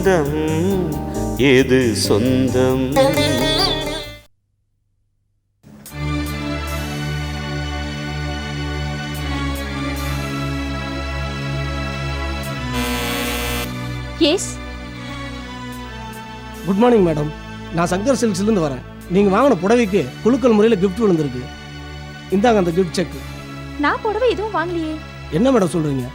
பந்தம் எது சொந்தம்? எஸ் குட் மார்னிங் மேடம் நான் சங்கர் சில்க்ஸ்லேருந்து வரேன். நீங்கள் வாங்கின புடவைக்கு குலுக்கல் முறையில் gift விழுந்திருக்கு. இந்தாங்க அந்த gift செக் நான் புடவை எதுவும் வாங்கலையே. என்ன மேடம் சொல்கிறீங்க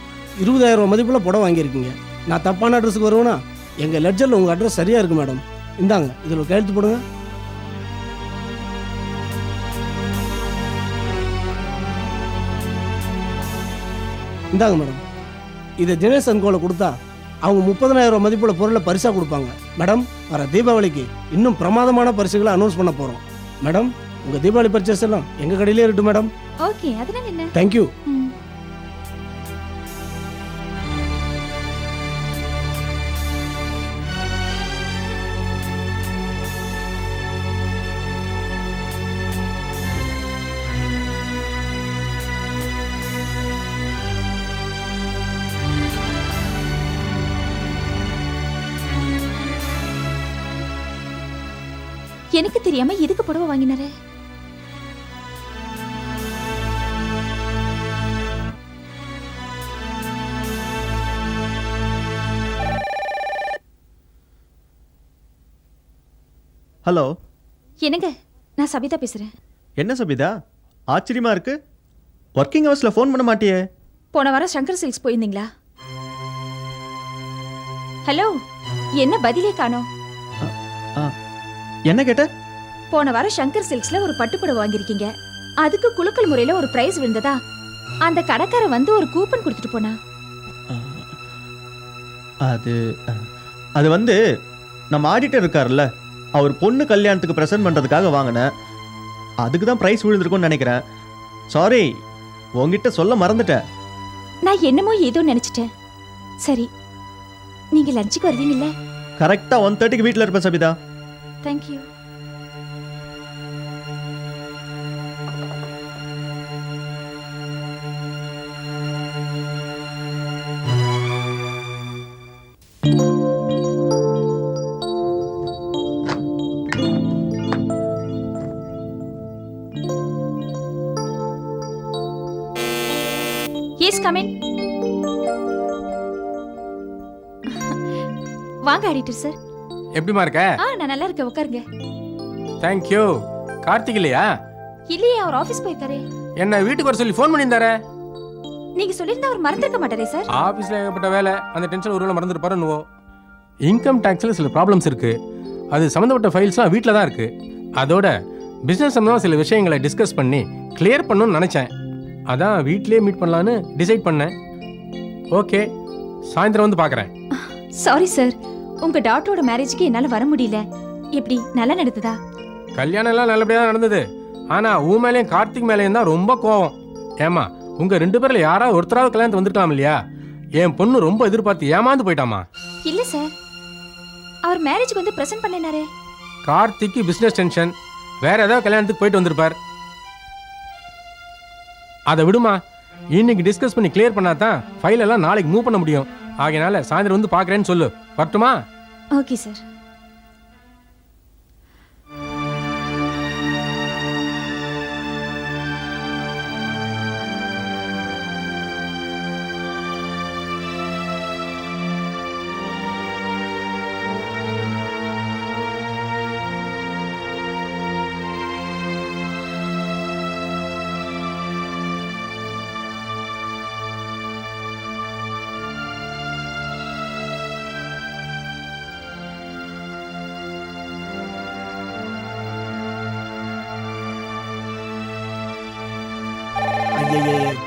இருபதாயிரம் ரூபாய் மதிப்புள்ள புடவை வாங்கியிருக்கீங்க. நான் தப்பான அட்ரஸுக்கு வருவேனா? எங்கள் லெட்ஜரில் உங்கள் அட்ரஸ் சரியாக இருக்கு மேடம் இந்தாங்க இதில் கையெழுத்து போடுங்க. இந்தாங்க மேடம் இதை தினேஷ் அன்கோல கொடுத்தா அவங்க முப்பதனாயிரம் மதிப்புள்ள பொருளை பரிசா கொடுப்பாங்க. மேடம் வர தீபாவளிக்கு இன்னும் பிரமாதமான பரிசுகளை அனௌன்ஸ் பண்ண போகிறோம் மேடம் உங்கள் தீபாவளி பர்ச்சேஸ் எல்லாம் எங்கள் கடையிலே இருக்கட்டும் மேடம் ஓகே அதனால என்ன? தேங்க்யூ எனக்கு தெரியாம எதுக்கு புடவை வாங்கினாரு? ஹலோ. என்னங்க? நான் சபிதா பேசுறேன். என்ன சபிதா? ஆச்சரியமா இருக்கு. ஒர்க்கிங் ஹவர்ஸ்ல ஃபோன் பண்ண மாட்டியே. போன வாரம் சங்கர் சில்க்ஸ் போயிருந்தீங்களா? ஹலோ என்ன பதிலே காணோம்? என்ன கேட்ட? போன வாரம் சங்கர் சில்க்ஸ்ல ஒரு பட்டுப்புடவை வாங்கியிருக்கீங்க. அதுக்கு குலுக்கல் முறையில ஒரு பிரைஸ் விழுந்ததா? அந்த கடைக்காரன் வந்து ஒரு கூப்பன் கொடுத்துட்டு போனா. அது அது வந்து நம்ம ஆடிட்டர் இருக்கார்ல அவர் பொண்ணு கல்யாணத்துக்கு ப்ரெசென்ட் பண்றதுக்காக வாங்கினேன் அதுக்கு தான் ப்ரைஸ் விழுந்திருக்கும்னு நினைக்கிறேன். சாரி உங்ககிட்ட சொல்ல மறந்துட்டேன். நான் என்னமோ ஏதோ நினைச்சிட்டேன். சரி நீங்க லஞ்சுக்கு வருவீங்கல்ல? கரெக்டா ஒன் தேர்ட்டிக்கு வீட்டில் இருப்பேன் Sabitha. Thank you yes come in வாங்க ஆடிட்டர் சார் எப்படிமா இருக்க? ஆ நான் நல்லா இருக்கேன் உட்காருங்க. தேங்க்யூ கார்த்திக் இல்லையா இல்லையே அவர் ஆபீஸ் போயிருக்காரே. என்ன வீட்டுக்கு வர சொல்லி ஃபோன் பண்ணியிருந்தாரு? நீங்க சொல்லியிருந்தா அவர் மறந்துருக்க மாட்டாரே சார் ஆஃபீஸில் ஏகப்பட்ட வேலை அந்த டென்ஷன் ஒரு வேளை மறந்துட்டு என்னவோ இன்கம் டேக்ஸில் சில ப்ராப்ளம்ஸ் இருக்கு. அது சம்மந்தப்பட்ட ஃபைல்ஸ்லாம் வீட்டில் தான் இருக்கு. அதோட பிஸ்னஸ் சம்மந்தமாக சில விஷயங்களை டிஸ்கஸ் பண்ணி கிளியர் பண்ணணும்னு நினச்சேன். அதான் வீட்லயே மீட் பண்ணலான்னு டிசைட் பண்ணேன். ஓகே சாயந்தரம் வந்து பார்க்குறேன். சாரி சார் உங்க டாக்டரோட மேரேஜ்க்கு என்னால வர முடியல. எப்படி நல்லா நடந்ததா? கல்யாணம் எல்லாம் நல்லபடியாக தான் நடந்தது. ஆனால் உன் மேலேயும் கார்த்திக் மேலேயும் தான் ரொம்ப கோவம். ஏமா உங்க ரெண்டு பேர்ல யாராவது ஒருத்தராவது கல்யாணத்துக்கு வந்துருக்கலாம் இல்லையா? என் பொண்ணு ரொம்ப எதிர்பார்த்து ஏமாந்து போயிட்டாமா இல்ல சார் அவர் மேரேஜ்க்கு வந்து பிரசன்ட் பண்ணினாரே கார்த்திக்கு பிசினஸ் டென்ஷன் வேற ஏதாவது கல்யாணத்துக்கு போயிட்டு வந்திருப்பார். அதை விடுமா? இன்னைக்கு டிஸ்கஸ் பண்ணி கிளியர் பண்ணா தான் ஃபைல் எல்லாம் நாளைக்கு மூவ் பண்ண முடியும். ஆகையினால சாயந்தரம் வந்து பாக்குறேன்னு சொல்லு. வரட்டுமா? Okay sir.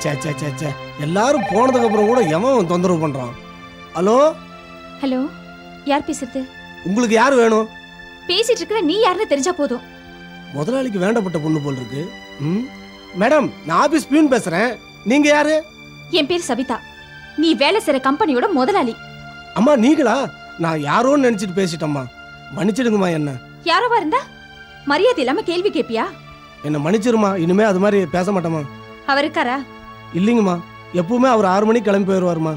சே சே சே சே எல்லாரும் போனதுக்கு அப்புறம் கூட எவன் தொந்தரவு பண்றான்? ஹலோ? ஹலோ யார் பேசுறது? உங்களுக்கு யார் வேணும்? பேசிட்டு இருக்கிற நீ யாருன்னு தெரிஞ்சா போதும். முதலாளிக்கு வேண்டப்பட்ட பொண்ணு போல் இருக்கு. ம்? மேடம் நான் ஆபீஸ் பியூன் பேசுறேன். நீங்க யாரு? என் பேர் சபிதா நீ வேலை செய்யற கம்பெனியோட முதலாளி. அம்மா நீங்களா? நான் யாரோன்னு நினைச்சிட்டு பேசிட்டேம்மா. மன்னிச்சிடுங்கம்மா என்ன. யாரோவா இருந்தா? மரியாதை இல்லாம கேள்வி கேப்பியா? என்ன மன்னிச்சிருமா இனிமே அது மாதிரி பேச மாட்டேம்மா. அவர் இருக்காரா? இல்லைங்கம்மா. எப்பவுமே அவர் ஆறு மணிக்கு கிளம்பி போயிடுவாருமா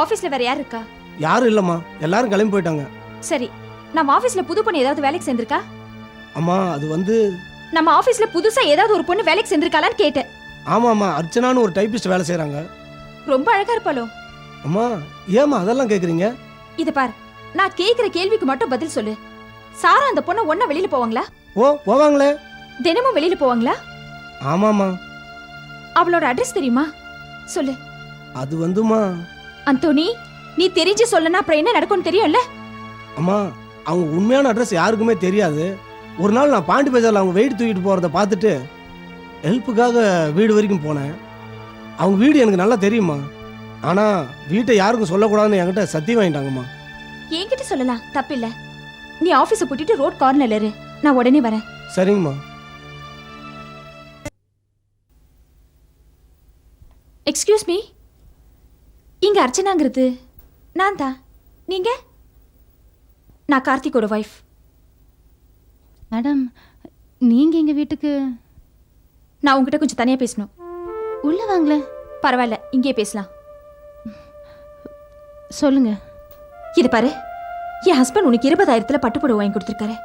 ஆபீஸ்ல வேற யார் இருக்கா? யாரும் இல்லைம்மா. எல்லாரும் கிளம்பி போயிட்டாங்க. சரி நம்ம ஆபீஸ்ல புது பொண்ணு ஏதாவது வேலைக்கு சேர்ந்திருக்கா? அம்மா அது வந்து நம்ம ஆபீஸ்ல புதுசா ஏதாவது ஒரு பொண்ணு வேலைக்கு சேர்ந்திருக்காளான்னு கேட்டேன். ஆமாம்மா அர்ச்சனான்னு ஒரு டைப்பிஸ்ட் வேலை செய்கிறாங்க ரொம்ப அழகா இருப்பாளோ? அம்மா ஏம்மா அதெல்லாம் கேட்குறீங்க இத பார் நான் கேக்குற கேள்விக்கு மட்டும் பதில் சொல்லு. சாரா அந்த பொண்ணை ஒண்ணா வெளியில போவாங்களா? ஓ போவாங்களே. தினமும் வெளியில போவாங்களா? ஆமாம்மா. அவளோட அட்ரஸ் தெரியுமா? சொல்லு. அது வந்துமா? அந்தோனி நீ தெரிஞ்சு சொல்லனா அப்புறம் என்ன நடக்கும்னு தெரியும்ல? அம்மா அவங்க உண்மையான அட்ரஸ் யாருக்குமே தெரியாது. ஒரு நாள் நான் பாண்டி பஜாரில் அவங்க வெயிட் தூக்கிட்டு போகிறத பார்த்துட்டு ஹெல்ப்புக்காக வீடு வரைக்கும் போனேன். அவங்க வீடு எனக்கு நல்லா தெரியுமா? ஆனால் வீட்டை யாருக்கும் சொல்லக்கூடாதுன்னு என்கிட்ட சத்தியம் வாங்கிட்டாங்கம்மா. என்கிட்ட சொல்லலாம் தப்பில்ல. நீ ஆபீஸ பூட்டிட்டு ரோட் கார்னர்ல இரு. நான் உடனே வரேன். சரிங்கம்மா. எக்ஸ்கியூஸ் மீ இங்க அர்ச்சனாங்கிறது. நான் தான். நீங்க? நான் கார்த்திகோட வைஃப் மேடம் நீங்க எங்க வீட்டுக்கு? நான் உங்ககிட்ட கொஞ்சம் தனியா பேசணும். உள்ள வாங்களேன் பரவாயில்ல இங்கே பேசலாம். சொல்லுங்க. இது பாரு என் ஹஸ்பண்ட் உனக்கு இருபதாயிரத்துல பட்டுப்புடவை வாங்கி கொடுத்துருக்காரு.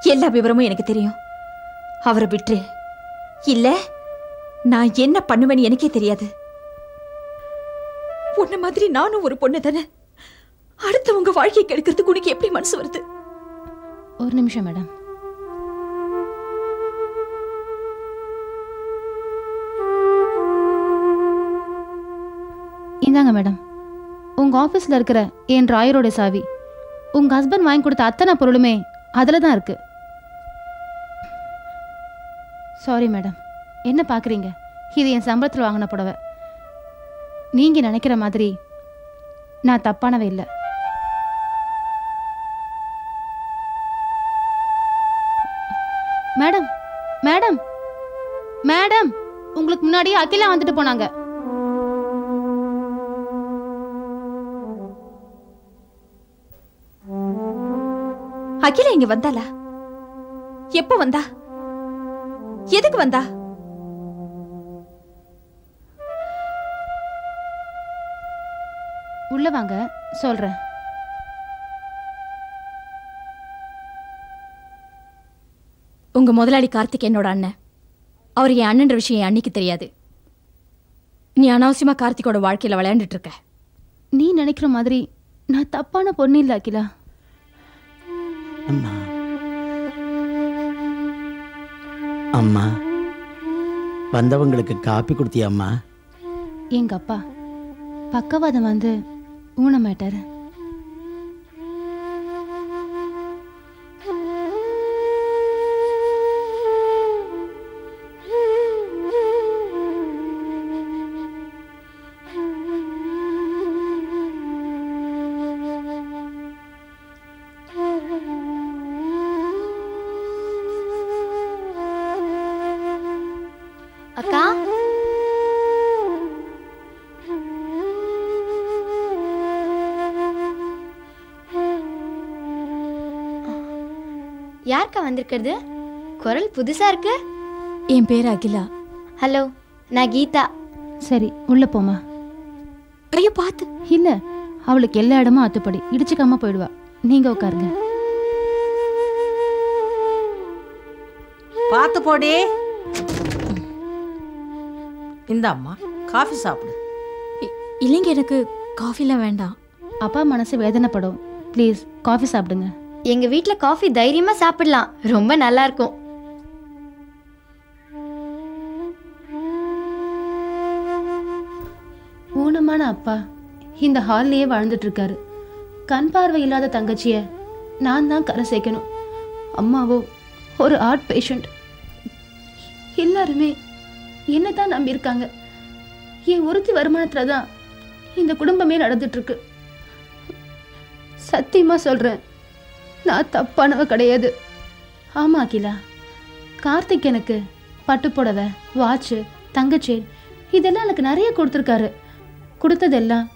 எல்லா விவரமும் எனக்கு தெரியும். அவரை விட்டுரு. இல்ல நான் என்ன பண்ணுவேன்னு எனக்கே தெரியாது. உன்ன மாதிரி நானும் ஒரு பொண்ணு தானே? அடுத்தவங்க வாழ்க்கையை கெடுக்கிறதுக்கு உனக்கு எப்படி மனசு வருது? ஒரு நிமிஷம் மேடம். இந்தாங்க மேடம். உங்க ஆபீஸ்ல இருக்கிற என் ராயரோட சாவி. உங்க ஹஸ்பண்ட் வாங்கி கொடுத்த அத்தனை பொருளுமே அதில் தான் இருக்கு. Sorry madam. என்ன பார்க்குறீங்க இது என் சம்பளத்தில் வாங்கின புடவை. நீங்க நினைக்கிற மாதிரி நான் தப்பானவ இல்லை. மேடம் மேடம் மேடம் உங்களுக்கு முன்னாடியே அகிலா வந்துட்டு போனாங்க. அகிலா இங்க வந்தாளா? எப்போ வந்தா? எதுக்கு வந்தா? உள்ள வாங்க சொல்றேன். உங்க முதலாளி கார்த்திக் என்னோட அண்ணன். அவர் என் அண்ணன்ற விஷயம் என் அண்ணிக்கு தெரியாது. நீ அனாவசியமா கார்த்திகோட வாழ்க்கையில விளையாண்டுட்டு இருக்க நீ நினைக்கிற மாதிரி நான் தப்பான பொண்ணு இல்ல அகிலா. அம்மா. அம்மா. வந்தவங்களுக்கு காப்பி கொடுத்தியாம்மா எங்க அப்பா பக்கவாதம் வந்து ஊனமாட்டாரு. அக்கா யாருக்கா வந்திருக்கிறது? குரல் புதுசா இருக்கு? என் பேர் அகிலா. ஹலோ நான் கீதா. சரி உள்ள போமா ஐயோ பார்த்து. இல்ல அவளுக்கு எல்லா இடமும் அத்துப்படி இடிச்சுக்காம போயிடுவா. நீங்க உட்காருங்க. பார்த்து போடி. இந்தாம்மா காஃபி சாப்பிடு. இ- இல்லைங்க எனக்கு காஃபிலாம் வேண்டாம். அப்பா மனசு வேதனைப்படும். ப்ளீஸ் காஃபி சாப்பிடுங்க. எங்க வீட்டில் காஃபி தைரியமா சாப்பிடலாம். ரொம்ப நல்லா இருக்கும் ஊனமான அப்பா இந்த ஹால்லையே வாழ்ந்துட்டு இருக்காரு கண் பார்வை இல்லாத தங்கச்சிய நான் தான் கரை சேர்க்கணும். அம்மாவோ ஒரு ஆர்ட் பேஷண்ட் எல்லாருமே என்ன தான் நம்பியிருக்காங்க. என் ஒருத்தி வருமானத்தில் தான் இந்த குடும்பமே நடந்துட்டு இருக்கு சத்தியமா சொல்றேன். நான் தப்பானவ கிடையாது. ஆமாம் அகிலா. கார்த்திக் எனக்கு பட்டுப்புடவை வாட்சு தங்கச்சேன் இதெல்லாம் எனக்கு நிறைய கொடுத்துருக்காரு. கொடுத்ததெல்லாம்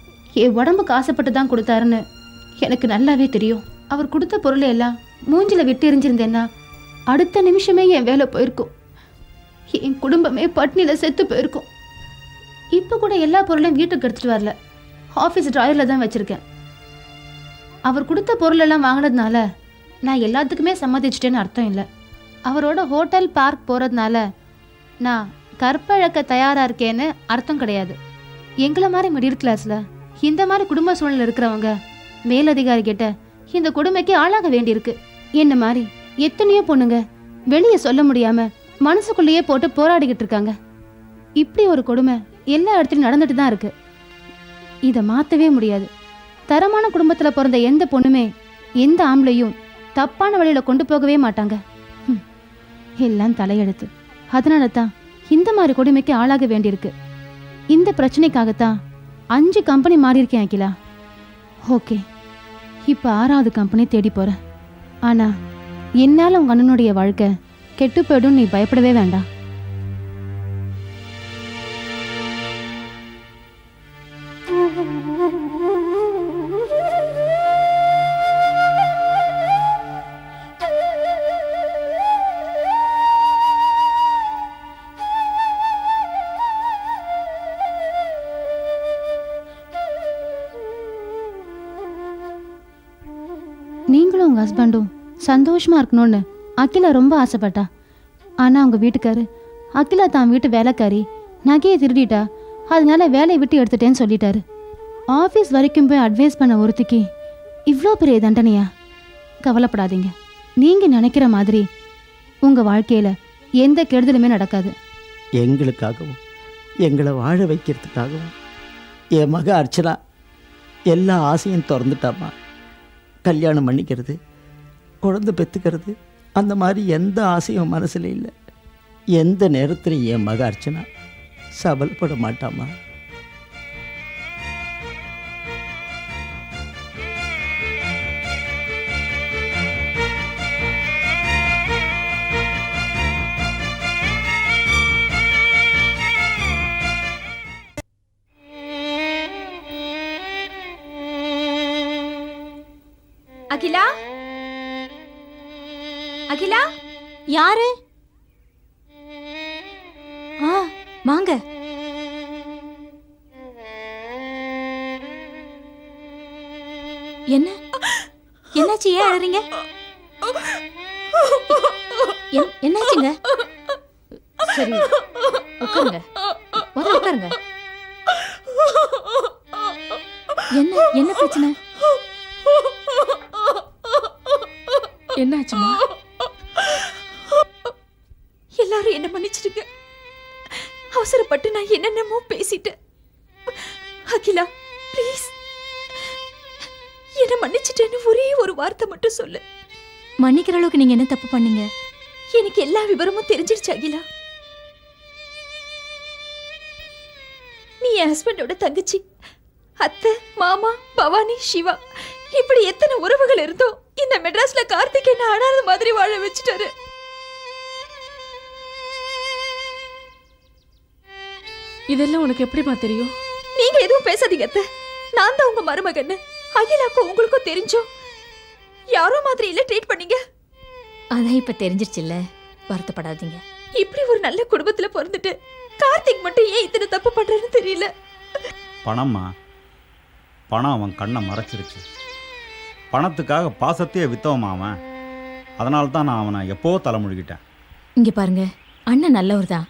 என் உடம்புக்கு ஆசைப்பட்டு தான் கொடுத்தாருன்னு எனக்கு நல்லாவே தெரியும். அவர் கொடுத்த பொருளை எல்லாம் மூஞ்சில் விட்டு எரிஞ்சிருந்தேன்னா அடுத்த நிமிஷமே என் வேலை போயிருக்கும். என் குடும்பமே பட்னியில் செத்து போயிருக்கும். இப்போ கூட எல்லா பொருளையும் வீட்டுக்கு எடுத்துகிட்டு வரல. ஆஃபீஸ் ட்ராயரில் தான் வச்சுருக்கேன். அவர் கொடுத்த பொருளெல்லாம் வாங்கினதுனால நான் எல்லாத்துக்குமே சம்மதிச்சிட்டேன்னு அர்த்தம் இல்லை. அவரோட ஹோட்டல் பார்க் போகிறதுனால நான் கற்பழக்க தயாராக இருக்கேன்னு அர்த்தம் கிடையாது. எங்களை மாதிரி மிடில் கிளாஸில் இந்த மாதிரி குடும்ப சூழ்நிலை இருக்கிறவங்க மேலதிகாரி கிட்ட இந்த கொடுமைக்கு ஆளாக வேண்டியிருக்கு. என்ன மாதிரி? எத்தனையோ பொண்ணுங்க வெளியே சொல்ல முடியாம மனசுக்குள்ளேயே போட்டு போராடிக்கிட்டு இருக்காங்க. இப்படி ஒரு கொடுமை எல்லா இடத்துலையும் நடந்துட்டு தான் இருக்கு. இதை மாற்றவே முடியாது. தரமான குடும்பத்தில் பிறந்த எந்த பொண்ணுமே எந்த ஆம்பளையும் தப்பான வழியில் கொண்டு போகவே மாட்டாங்க. எல்லாம் தலையெழுத்து. அதனால தான் இந்த மாதிரி கொடுமைக்கு ஆளாக வேண்டியிருக்கு. இந்த பிரச்சனைக்காகத்தான் அஞ்சு கம்பெனி மாறி இருக்கேன் அகிலா. ஓகே. இப்போ ஆறாவது கம்பெனி தேடி போகிறேன் ஆனால் என்னால் உங்கள் அண்ணனுடைய வாழ்க்கை கெட்டு போயிடும் நீ பயப்படவே வேண்டாம். சந்தோஷமா இருக்கணும்னு அகிலா ரொம்ப ஆசைப்பட்டா. ஆனா அவங்க வீட்டுக்காரு அகிலா தான் வீட்டு வேலைக்காரி நகையை திருடிட்டா அதனால வேலையை விட்டு எடுத்துட்டேன்னு சொல்லிட்டாரு. ஆஃபீஸ் வரைக்கும் போய் அட்வைஸ் பண்ண ஒருத்திக்கு இவ்வளோ பெரிய தண்டனையா? கவலைப்படாதீங்க. நீங்க நினைக்கிற மாதிரி உங்க வாழ்க்கையில எந்த கெடுதலுமே நடக்காது. எங்களுக்காகவும் எங்களை வாழ வைக்கிறதுக்காகவும் என் மக அர்ச்சனா எல்லா ஆசையும் திறந்துட்டாமா கல்யாணம் பண்ணிக்கிறது குழந்தை பெற்றுக்கிறது அந்த மாதிரி எந்த ஆசையும் மனசில் இல்லை. எந்த நேரத்திலையும் என் மக அர்ச்சனா சபல்பட மாட்டாமா அகிலா? யாரு? ஆ வாங்க. என்ன? என்னாச்சு? ஏன் அழறீங்க? என்னாச்சுங்க? சரி உட்காருங்க. முதல்ல உட்காருங்க. என்ன என்ன பிரச்சனை? என்னாச்சுமா? என்ன மன்னிச்சிடுங்க. அவசரப்பட்டு நான் என்னென்னமோ பேசிட்டேன். அகிலா ப்ளீஸ் என்ன மன்னிச்சிட்டேன்னு ஒரே ஒரு வார்த்தை மட்டும் சொல்லு. மன்னிக்கிற அளவுக்கு நீங்க என்ன தப்பு பண்ணீங்க? எனக்கு எல்லா விவரமும் தெரிஞ்சிருச்சு அகிலா. நீ என் ஹஸ்பண்டோட தங்கச்சி அத்தை மாமா பவானி சிவா. இப்படி எத்தனை உறவுகள் இருந்தோ இந்த மெட்ராஸ்ல கார்த்திக் என்ன அனாத மாதிரி வாழ வச்சுட்டாரு. இதெல்லாம் உனக்கு எப்படிமா தெரியும்? நீங்க எதுவும் பேசாதீங்க அத்தை. நான் தான் உங்க மருமகன்னு. அகிலாக்கும் உங்களுக்கும் தெரிஞ்சோ? யாரோ மாதிரி இல்ல ட்ரீட் பண்ணீங்க? அதான் இப்ப தெரிஞ்சிருச்சுல்ல. வருத்தப்படாதீங்க. இப்படி ஒரு நல்ல குடும்பத்துல பிறந்துட்டு கார்த்திக் மட்டும் ஏன் இத்தனை தப்பு பண்றாருன்னு தெரியல. பணம்மா. பணம் அவன் கண்ணை மறைச்சிருச்சு. பணத்துக்காக பாசத்தையே வித்தவமா அவன். அதனால தான் நான் அவனை எப்போ தலைமுழுகிட்டேன் இங்க பாருங்க அண்ணன் நல்லவர் தான்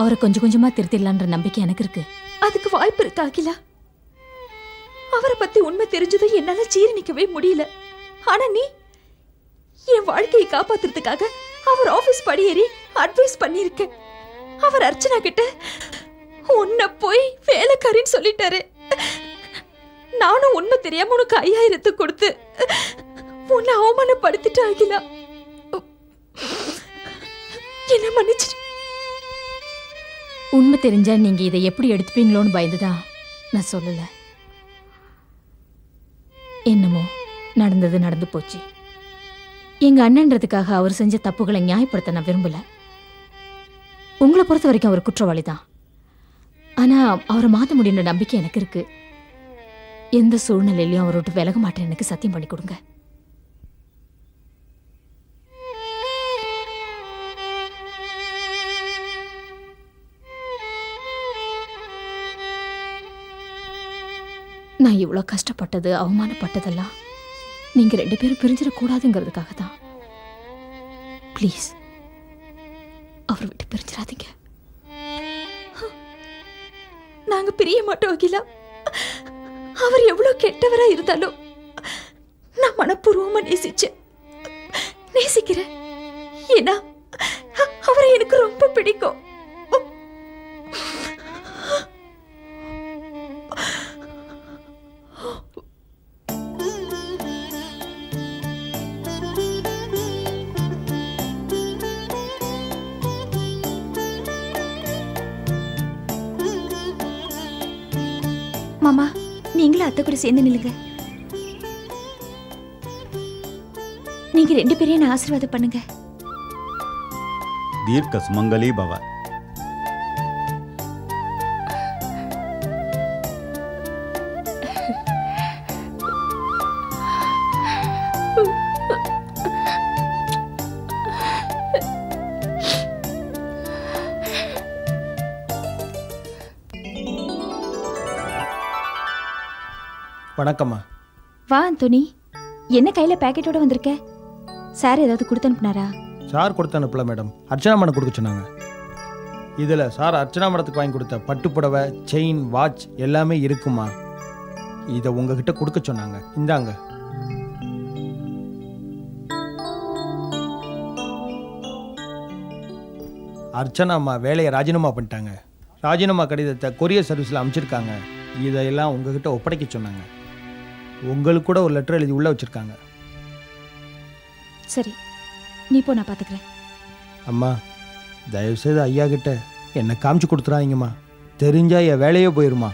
அவரை கொஞ்சம் கொஞ்சமா திருத்திடலான்ற நம்பிக்கை எனக்கு இருக்கு. அதுக்கு வாய்ப்பு இருக்கு அகிலா? அவரை பத்தி உண்மை தெரிஞ்சதும் என்னால சீரணிக்கவே முடியல. ஆனா நீ என் வாழ்க்கையை காப்பாத்துறதுக்காக அவர் ஆபீஸ் படியேறி அட்வைஸ் பண்ணிருக்க அவர் அர்ச்சனா கிட்ட உன்னை போய் வேலைக்காரின்னு சொல்லிட்டாரு. நானும் உண்மை தெரியாம உனக்கு ஐயாயிரத்து கொடுத்து உன்னை அவமானப்படுத்திட்டு அகிலா. என்ன மன்னிச்சிட்டு உண்மை தெரிஞ்சா நீங்க இதை எப்படி எடுத்துப்பீங்களோன்னு பயந்துதான் நான் சொல்லல. என்னமோ நடந்தது நடந்து போச்சு. எங்க அண்ணன்றதுக்காக அவர் செஞ்ச தப்புகளை நியாயப்படுத்த நான் விரும்பல. உங்களை பொறுத்த வரைக்கும் அவர் குற்றவாளி தான் ஆனா அவரை மாத்த முடியுன்ற நம்பிக்கை எனக்கு இருக்கு. எந்த சூழ்நிலையிலையும் அவரோட்டு விலக மாட்டேன் எனக்கு சத்தியம் பண்ணி கொடுங்க. நான் இவ்வளோ கஷ்டப்பட்டது அவமானப்பட்டதெல்லாம் நீங்கள் ரெண்டு பேரும் பிரிஞ்சிடக்கூடாதுங்கிறதுக்காக தான் ப்ளீஸ். அவரை விட்டு பிரிஞ்சிடாதீங்க. நாங்க பிரிய மாட்டோம் அகிலா. அவர் எவ்வளோ கெட்டவரா இருந்தாலும் நான் மனப்பூர்வமா நேசிச்சேன். நேசிக்கிறேன். ஏன்னா அவரை எனக்கு ரொம்ப பிடிக்கும். மாமா நீங்களும் அத்தை கூட சேர்ந்து நில்லுங்க. நீங்க ரெண்டு பேரையும் நான் ஆசீர்வாதம் பண்ணுங்க. தீர்க்க சுமங்கலி பவா. வணக்கம்மா. வா அந்தோனி என்ன கையில பேக்கெட்டோட வந்திருக்க? சார் ஏதாவது கொடுத்து அனுப்புனாரா? சார் கொடுத்து அனுப்பல மேடம். அர்ச்சனா மேடம் கொடுக்க சொன்னாங்க. இதில் சார் அர்ச்சனா மேடத்துக்கு வாங்கி கொடுத்த பட்டு புடவை செயின் வாட்ச் எல்லாமே இருக்குமா? இதை உங்ககிட்ட கொடுக்க சொன்னாங்க. இந்தாங்க. அர்ச்சனா அம்மா வேலையை ராஜினாமா பண்ணிட்டாங்க. ராஜினாமா கடிதத்தை கொரியர் சர்வீஸில் அனுப்பிச்சிருக்காங்க இதையெல்லாம் உங்ககிட்ட ஒப்படைக்க சொன்னாங்க. உங்களுக்கு கூட ஒரு லெட்டர் எழுதி உள்ளே வச்சுருக்காங்க. சரி நீ போ நான் பாத்துக்கிறேன். அம்மா தயவுசெய்து ஐயா கிட்ட என்னை காமிச்சு கொடுத்துறாதீங்கம்மா. தெரிஞ்சா என் வேலையே போயிருமா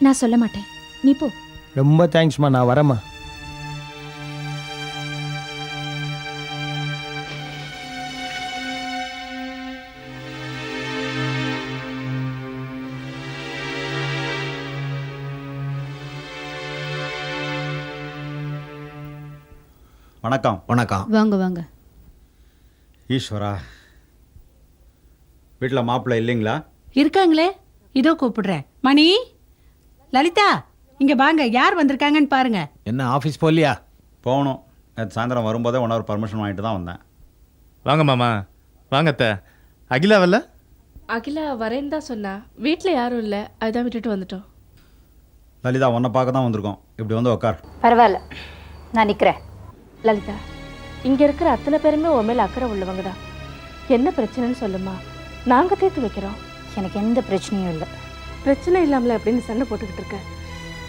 நான் சொல்ல மாட்டேன். நீ போ. ரொம்ப தேங்க்ஸ்மா நான் வரேம்மா. வணக்கம். வணக்கம். வாங்க வாங்க. ஈஸ்வரா வீட்டில் மாப்பிள்ளை இல்லைங்களா? இருக்காங்களே. இதோ கூப்பிடுறேன். மணி லலிதா இங்க வாங்க. யார் வந்திருக்காங்கன்னு பாருங்க. என்ன ஆஃபீஸ் போகலையா? போகணும். நேற்று சாயந்தரம் வரும்போதே ஒன் ஹவர் பர்மிஷன் வாங்கிட்டு தான் வந்தேன். வாங்க மாமா. வாங்க அத்தை. அகிலாவல்ல அகிலா வரேன்னு தான் சொன்னா. வீட்டில் யாரும் இல்லை. அதுதான் விட்டுட்டு வந்துட்டோம். லலிதா உன்னை பார்க்க தான் வந்திருக்கோம். இப்படி வந்து உட்கார் பரவாயில்ல. நான் நிக்கிறேன். லலிதா இங்க இருக்கிற அத்தனை பேருமே உன் மேல அக்கறை உள்ளவங்க தான் என்ன பிரச்சனைன்னு சொல்லுமா? நாங்க தீர்த்து வைக்கிறோம். எனக்கு எந்த பிரச்சனையும் இல்லை. பிரச்சனை இல்லாமல அப்படின்னு சண்டை போட்டுக்கிட்டு இருக்க.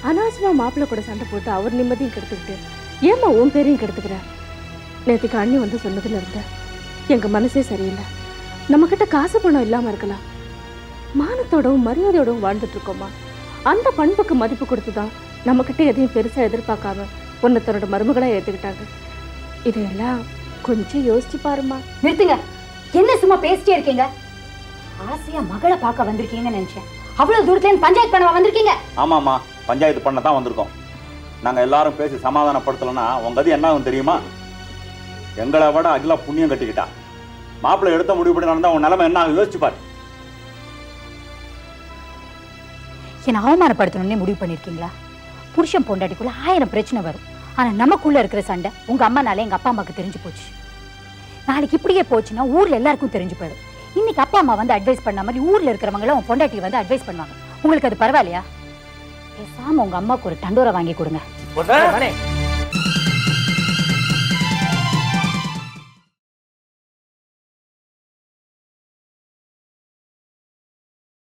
அனாவசியமா மாப்பிள்ளை கூட சண்டை போட்டு அவர் நிம்மதியும் கெடுத்துக்கிட்டு ஏம்மா உன் பேரையும் கெடுத்துக்கிற? நேற்றுக்கு அண்ணி வந்து சொன்னதுல இருந்த எங்க மனசே சரியில்லை. நம்ம கிட்ட காசு பணம் இல்லாம இருக்கலாம். மானத்தோடவும் மரியாதையோடவும் வாழ்ந்துட்டு இருக்கோமா? அந்த பண்புக்கு மதிப்பு கொடுத்து தான் நம்மக்கிட்ட எதையும் பெருசா எதிர்பார்க்காம உன்னை தன்னோட மருமகளா ஏத்துக்கிட்டாங்க. இதையெல்லாம் கொஞ்சம் யோசிச்சு பாருமா நிறுத்துங்க. என்ன சும்மா பேசிட்டே இருக்கீங்க? ஆசையா மகளை பார்க்க வந்திருக்கீங்கன்னு நினைச்சேன். அவ்வளவு தூரத்துல இருந்து பஞ்சாயத்து பண்ணவா வந்திருக்கீங்க? ஆமாம்மா. பஞ்சாயத்து பண்ண தான் வந்திருக்கோம். நாங்கள் எல்லாரும் பேசி சமாதானப்படுத்தலைன்னா உங்க கதி என்ன ஆகும் தெரியுமா? எங்களை விட அகிலா புண்ணியம் கட்டிக்கிட்டா. மாப்பிள்ளை எடுத்த முடிவுபடி நடந்தா உன் நிலைமை என்ன ஆகும் யோசிச்சு பாரு. என்னை அவமானப்படுத்தணும்னே முடிவு பண்ணிருக்கீங்களா? புருஷன் பொண்டாட்டிக்குள்ள ஆயிரம் பிரச்சனை வரும். ஆனா நமக்குள்ள இருக்கிற சண்டை உங்க அம்மானாலே எங்க அப்பா அம்மாக்கு தெரிஞ்சு போச்சு. நாளைக்கு இப்படியே போச்சுன்னா ஊர்ல எல்லாருக்கும் தெரிஞ்சு போயிடும். இன்னைக்கு அப்பா அம்மா வந்து அட்வைஸ் பண்ண மாதிரி ஊர்ல இருக்கிறவங்களும் உன் பொண்டாட்டி வந்து அட்வைஸ் பண்ணுவாங்க. உங்களுக்கு அது பரவாயில்லையா? பேசாம உங்க அம்மாவுக்கு ஒரு தண்டோரை வாங்கி கொடுங்க.